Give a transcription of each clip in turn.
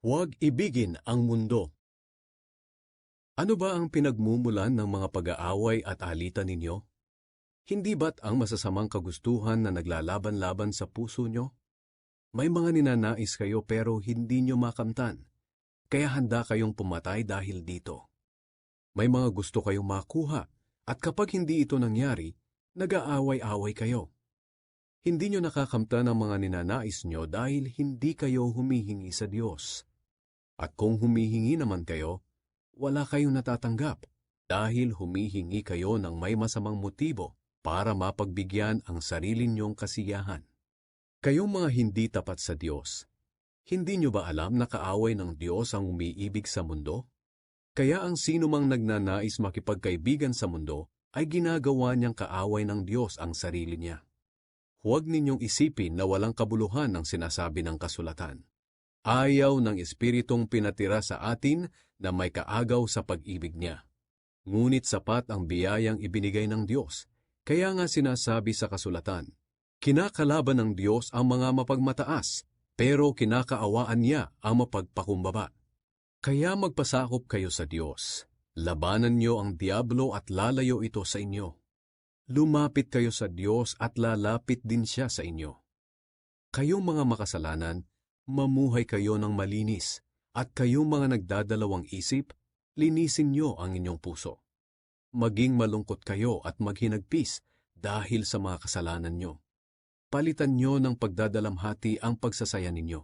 Huwag ibigin ang mundo. Ano ba ang pinagmumulan ng mga pag-aaway at alitan ninyo? Hindi ba't ang masasamang kagustuhan na naglalaban-laban sa puso nyo? May mga ninanais kayo pero hindi nyo makamtan, kaya handa kayong pumatay dahil dito. May mga gusto kayong makuha at kapag hindi ito nangyari, nag-aaway-away kayo. Hindi nyo nakakamtan ang mga ninanais nyo dahil hindi kayo humihingi sa Diyos. At kung humihingi naman kayo, wala kayong natatanggap dahil humihingi kayo ng may masamang motibo para mapagbigyan ang sarili niyong kasiyahan. Kayong mga hindi tapat sa Diyos, hindi niyo ba alam na kaaway ng Diyos ang umiibig sa mundo? Kaya ang sino mang nagnanais makipagkaibigan sa mundo ay ginagawa niyang kaaway ng Diyos ang sarili niya. Huwag ninyong isipin na walang kabuluhan ang sinasabi ng kasulatan. Ayaw ng Espiritong pinatira sa atin na may kaagaw sa pag-ibig niya. Ngunit sapat ang biyayang ibinigay ng Diyos, kaya nga sinasabi sa kasulatan, Kinakalaban ng Diyos ang mga mapagmataas, pero kinakaawaan niya ang mapagpakumbaba. Kaya magpasakop kayo sa Diyos. Labanan niyo ang Diablo at lalayo ito sa inyo. Lumapit kayo sa Diyos at lalapit din siya sa inyo. Kayong mga makasalanan, mamuhay kayo ng malinis, at kayong mga nagdadalawang isip, linisin niyo ang inyong puso. Maging malungkot kayo at maghinagpis dahil sa mga kasalanan niyo. Palitan niyo ng pagdadalamhati ang pagsasaya ninyo.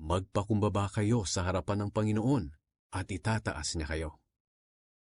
Magpakumbaba kayo sa harapan ng Panginoon at itataas niya kayo.